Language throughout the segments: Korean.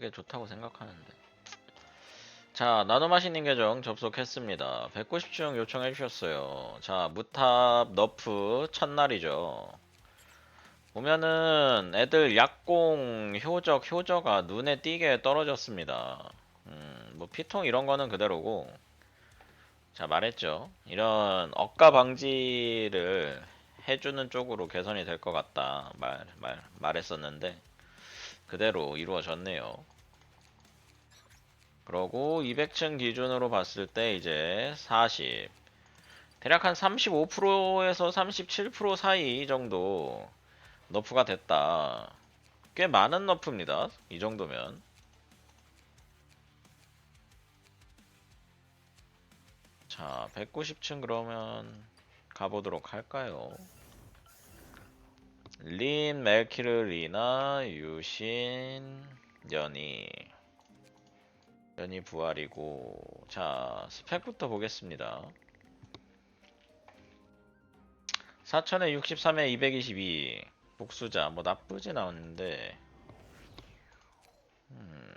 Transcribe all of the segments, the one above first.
그게 좋다고 생각하는데. 자, 나노마시님 계정 접속했습니다. 190중 요청해 주셨어요. 자, 무탑 너프 첫날이죠. 보면은 애들 약공 효적 효저가 눈에 띄게 떨어졌습니다. 음, 뭐 피통 이런 거는 그대로고. 자, 말했죠. 이런 억가 방지를 해주는 쪽으로 개선이 될 것 같다. 말, 말, 말했었는데. 그대로 이루어졌네요. 그러고 200층 기준으로 봤을 때 이제 40 대략 한 35%에서 37% 사이 정도 너프가 됐다. 꽤 많은 너프입니다. 이 정도면. 자, 190층 그러면 가보도록 할까요? 린, 멜키르, 리나, 유신, 연희. 연희 부활이고. 자, 스펙부터 보겠습니다. 4000에 63에 222. 복수자. 뭐 나쁘진 않은데. 음.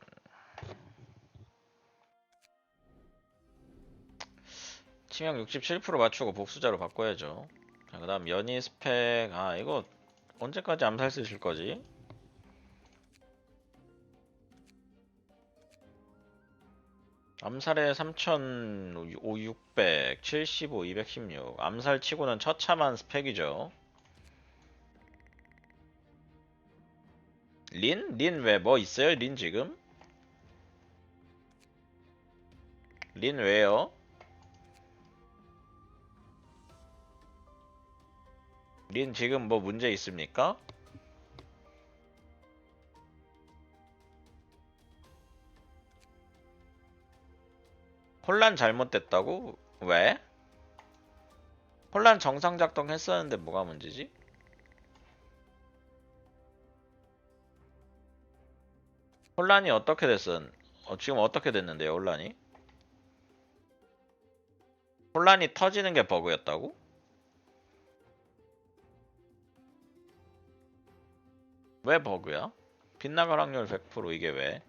치명 67% 맞추고 복수자로 바꿔야죠. 자, 그 다음 연희 스펙. 아, 이거 언제까지 암살 쓰실 거지? 암살에 3,600, 75, 216. 암살 치고는 처참한 스펙이죠. 린? 린 왜 뭐 있어요? 린 지금? 린 왜요? 린 지금 뭐 문제 있습니까? 혼란 잘못됐다고? 왜? 혼란 정상 작동했었는데 뭐가 문제지? 혼란이 어떻게 됐어? 어, 지금 어떻게 됐는데요, 혼란이? 혼란이 터지는 게 버그였다고? 왜 버그야? 빗나갈 확률 100% 이게 왜?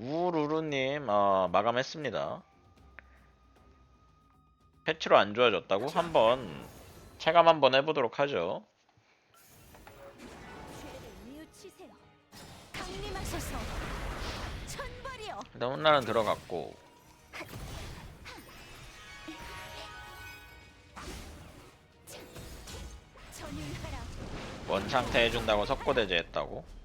우루루님 어, 마감했습니다. 패치로 안 좋아졌다고? 한번 체감 한번 해보도록 하죠. 일단 혼란은 들어갔고. 원상태 해준다고 석고대제 했다고?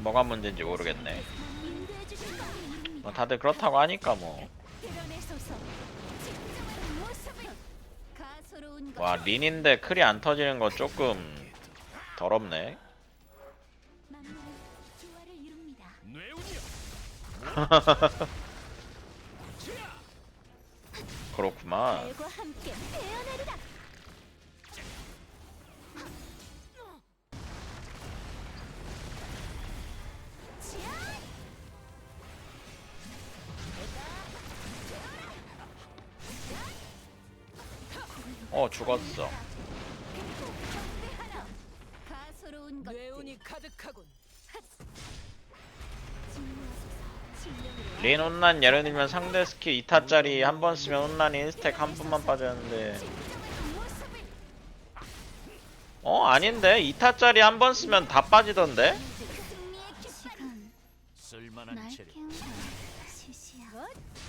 뭐가 문제인지 모르겠네. 뭐 다들 그렇다고 하니까 뭐. 와 린인데 클이 안 터지는 거 조금 더럽네. 그렇구만. 어 죽었어. 가소로운 것. 뇌운이 가득하군. 린 혼란 예를 들면 상대 스킬 2타짜리 한 번 쓰면 혼란이 1스택 한 번만 빠졌는데 어 아닌데 2타짜리 한 번 쓰면 다 빠지던데? 쓸만한 날 시시야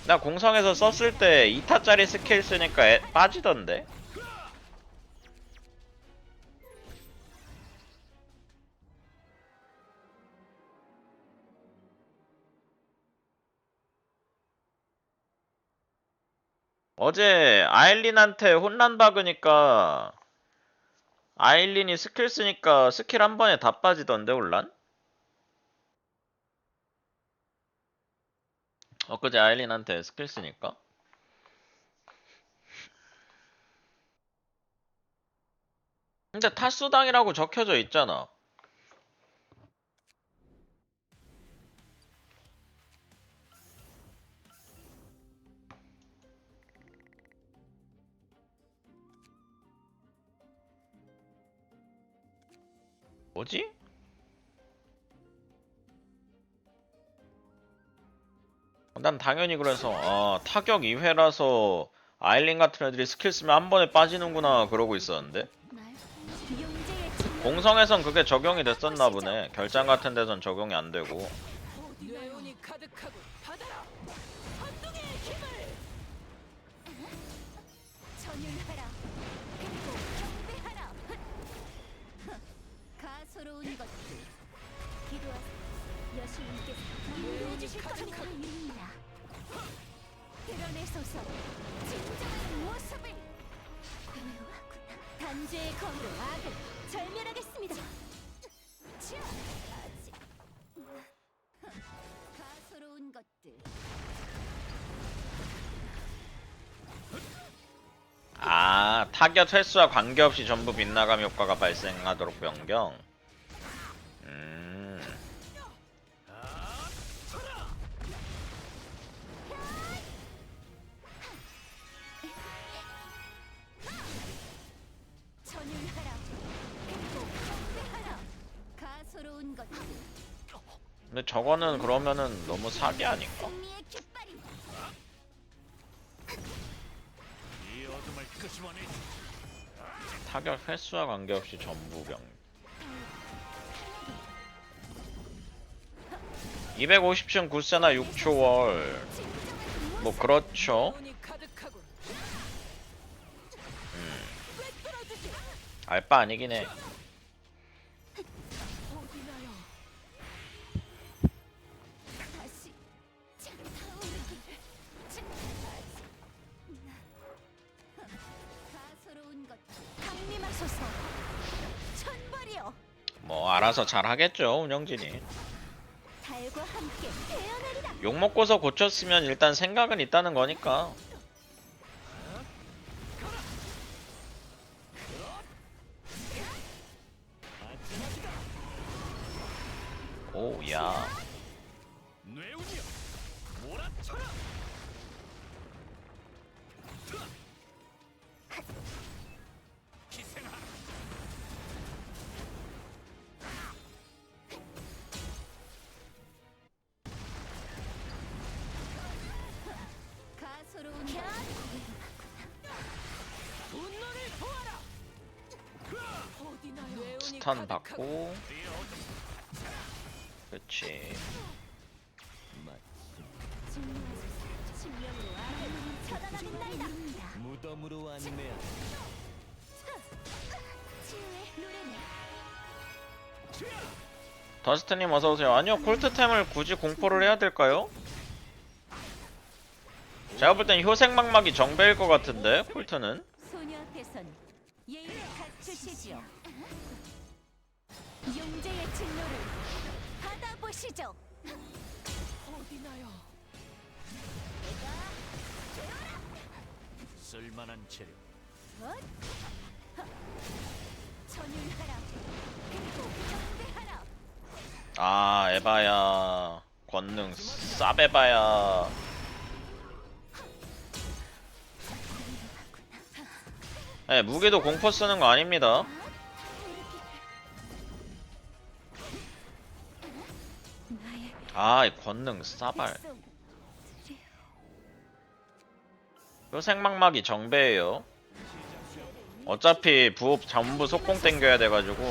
나 공성에서 썼을 때 2타짜리 스킬 쓰니까 애- 빠지던데? 어제 아일린한테 혼란 박으니까 아일린이 스킬 쓰니까 스킬 한 번에 다 빠지던데 혼란? 엊그제 아일린한테 스킬 쓰니까 근데 탈수당이라고 적혀져 있잖아 뭐지? 난 당연히 그래서 아, 타격 2회라서 아일린 같은 애들이 스킬 쓰면 한 번에 빠지는구나 그러고 있었는데. 공성에선 그게 적용이 됐었나 보네. 결장 같은 데선 적용이 안 되고 드러내소서 진정한 모습을 단죄의 검으로 악을 절멸하겠습니다. 자, 아직. 가소로운 것들. 아 타격 횟수와 관계없이 전부 빗나감 효과가 발생하도록 변경 근데 저거는 그러면은 너무 사기 아닌가? 타격 횟수와 관계없이 전부 병. 250층 9세나 6초월. 뭐 그렇죠? 가득하고 알바 아니긴 해 알아서 잘 하겠죠 운영진이. 달과 함께 태어나리라. 욕 먹고서 고쳤으면 일단 생각은 있다는 거니까. 오야 턴 받고 날이다 무덤으로 노래네 더스트님 어서오세요. 아니요 콜트템을 굳이 공포를 해야 될까요? 제가 볼 땐 효생망막이 정배일 것 같은데 콜트는 용제의 진노를 받아보시죠. 어디나요? 쓸만한 재료. 전율하라. 그리고 경배하라. 아 에바야. 권능 쌉에바야. 네, 무기도 공포 쓰는 거 아닙니다 아, 이 권능 싸발. 백성 요생막막이 정배예요. 어차피 부업 전부 속공 땡겨야 돼가지고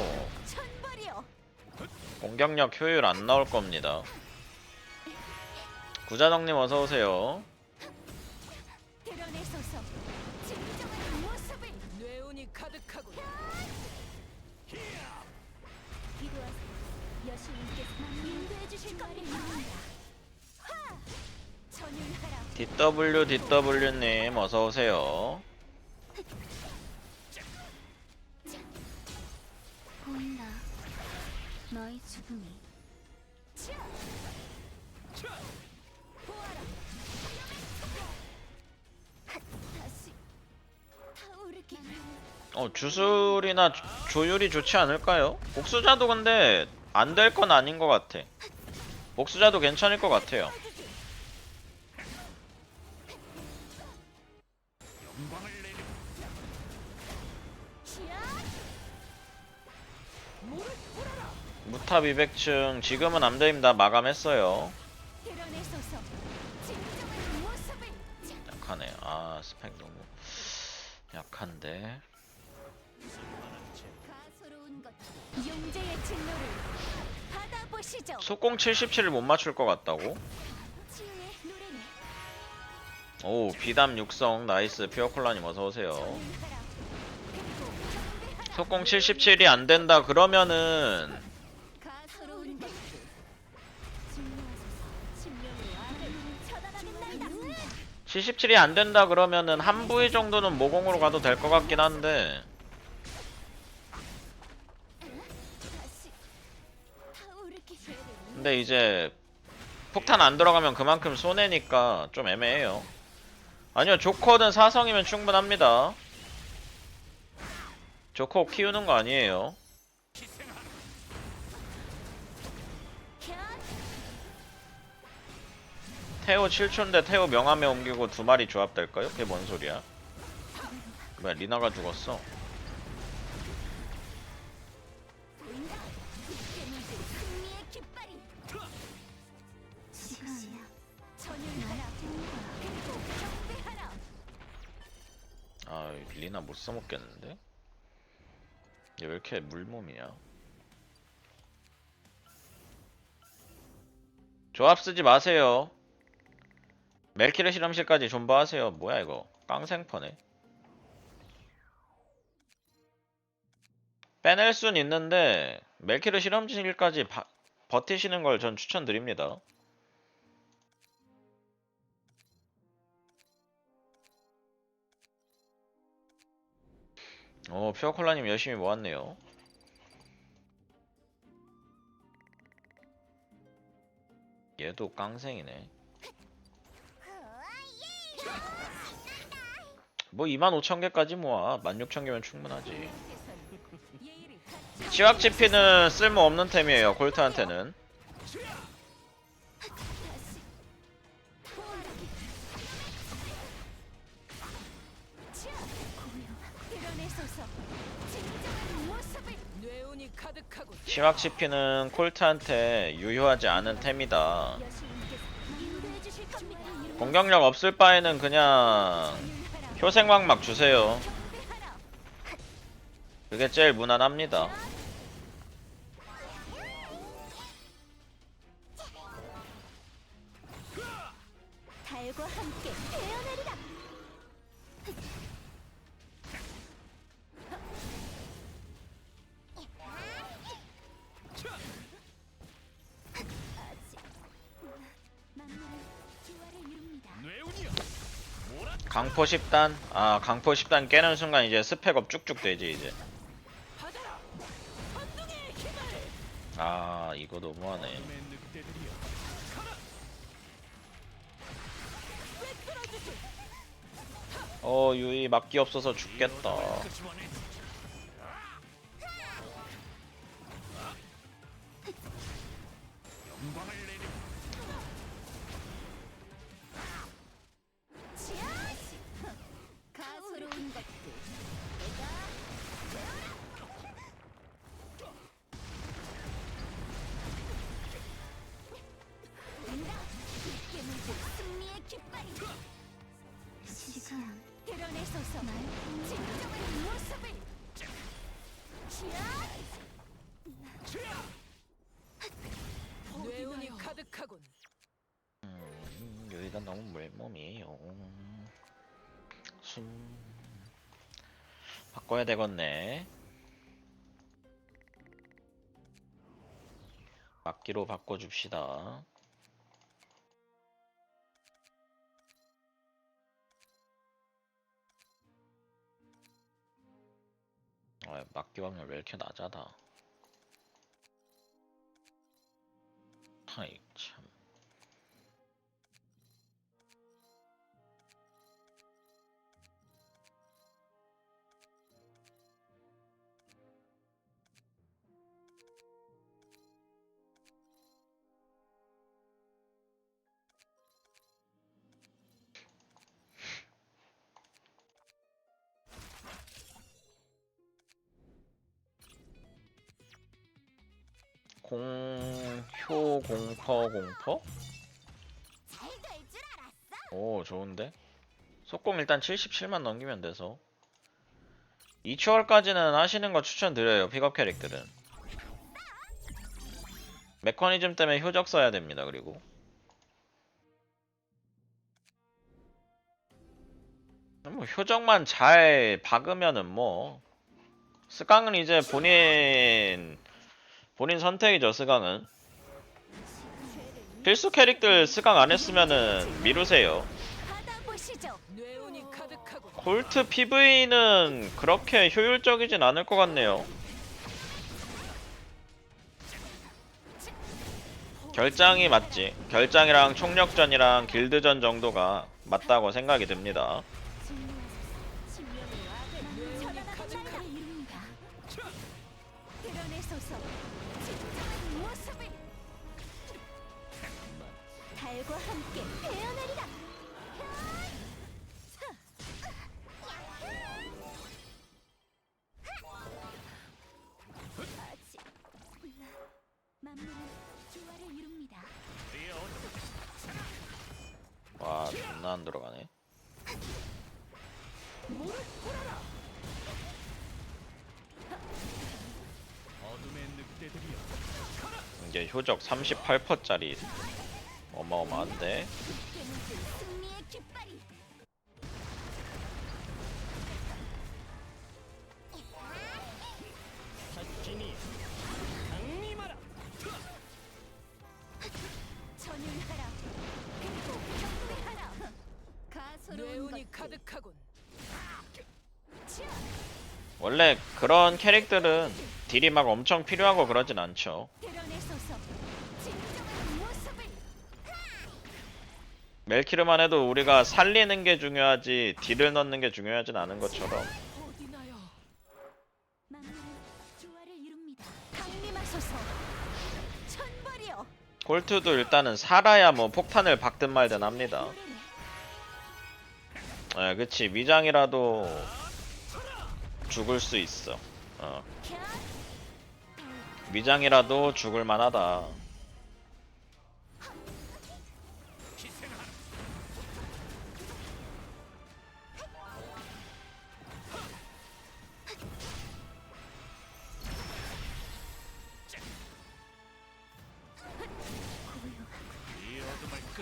공격력 효율 안 나올 겁니다. 구자덕님 어서 오세요. 여신님께서 인도해 주실 겁니다 화 전율하라 DW DW님 어서 오세요. 보인다 너의 죽음이. 차! 보아라. 다시. 타오르기 어 주술이나 조- 조율이 좋지 않을까요? 복수자도 근데 안 될 건 아닌 것 같아. 복수자도 괜찮을 것 같아요. 포탑 200층 지금은 암대입니다 마감했어요 약하네 아 스펙 너무 약한데 용제의 진노를 속공 77을 못 맞출 것 같다고? 오 비담 육성. 나이스. 피어콜라님 어서오세요. 속공 77이 안 된다 그러면은 가소로운 것들 진노하소서 침령으로 악을 처단하겠나이다 77이 안 된다 그러면은 한 부위 정도는 모공으로 가도 될 것 같긴 한데 근데 이제 폭탄 안 들어가면 그만큼 손해니까 좀 애매해요 아니요 조커는 사성이면 충분합니다 조커 키우는 거 아니에요 태호 7초인데 태호 명함에 옮기고 두 마리 조합될까요? 그게 뭔 소리야? 뭐야 리나가 죽었어 못 써먹겠는데? 얘 왜 이렇게 물몸이야? 조합 쓰지 마세요. 멜키르 실험실까지 존버하세요. 뭐야 이거? 깡생퍼네. 빼낼 순 있는데 멜키르 실험실까지 바- 버티시는 걸 전 추천드립니다. 어, 퓨어콜라님 열심히 모았네요. 얘도 깡생이네. 뭐 25,000개까지 모아. 16,000개면 충분하지. 예의를 갖춰 치약 지피는 쓸모없는 템이에요. 골트한테는. 지피는 콜트한테 유효하지 않은 템이다. 공격력 없을 바에는 그냥 전율하라 효생왕 막 주세요. 그게 제일 무난합니다. 달과 함께 태어나리라 강포 10단? 아 강포 10단 깨는 순간 이제 스펙업 쭉쭉 되지 이제. 아 이거 너무하네. 어 유이 막기 없어서 죽겠다 가득하군. 음, 유이가 너무 물몸이에요. 숨 바꿔야 되겠네. 막기로 바꿔줍시다. 아, 막기 확률 왜 이렇게 낮아다. 아이 공효 공퍼 공퍼? 오 좋은데? 속공 일단 77만 넘기면 돼서 2초월까지는 하시는 거 추천드려요 픽업 캐릭들은 메커니즘 때문에 효적 써야 됩니다 그리고 뭐 효적만 잘 박으면은 뭐 스강은 이제 본인 본인 선택이죠 스강은 필수 캐릭들 스강 안 했으면은 미루세요. 콜트 PV는 그렇게 효율적이진 않을 것 같네요. 결장이 맞지. 결장이랑 총력전이랑 길드전 정도가 맞다고 생각이 듭니다. 이제 효적 38%짜리 어마어마한데. 원래 그런 캐릭들은 딜이 막 엄청 필요하고 그러진 않죠. 멜키르만 해도 우리가 살리는 게 중요하지 딜을 넣는 게 중요하진 않은 것처럼 콜트도 일단은 살아야 뭐 폭탄을 박든 말든 합니다. 아, 그치 위장이라도 죽을 수 있어. 어, 위장이라도 죽을 만하다.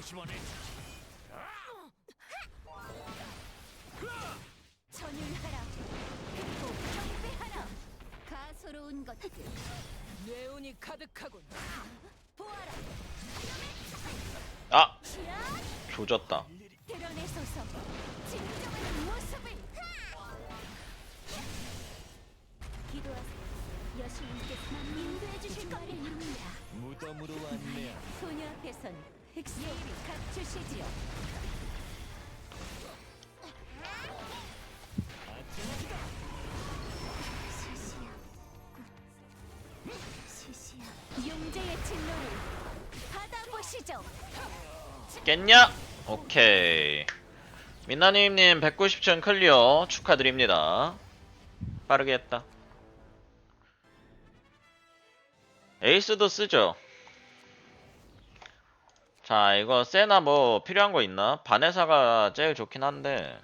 끄집어내 전율하라 그리고 경배하라 가소로운 것들 뇌운이 가득하군. 보아라 아 조졌다. 드러내소서 진정한 모습을 기도하세요 여신님께서 만 인도해 주실 거를 이룹니다 무덤으로 안내하 소녀 앞에선 꽃 시시야 용제의 진노를 받아보시죠 깼냐? 오케이. 민나님님 190층 클리어 축하드립니다. 빠르게 했다. 에이스도 쓰죠. 자, 이거 세나 뭐 필요한 거 있나? 바네사가 제일 좋긴 한데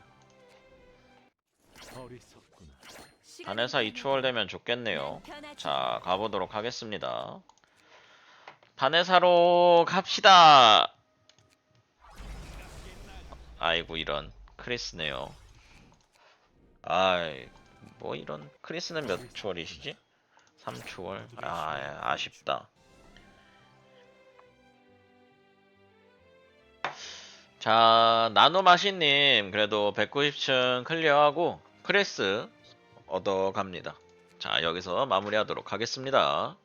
바네사 2초월 되면 좋겠네요. 자, 가보도록 하겠습니다. 바네사로 갑시다. 아이고 이런 크리스네요. 아이 뭐 이런 크리스는 몇 초월이시지? 3초월. 아 예, 아쉽다. 자 나노마시님 그래도 190층 클리어하고 크레스 얻어갑니다. 자 여기서 마무리하도록 하겠습니다.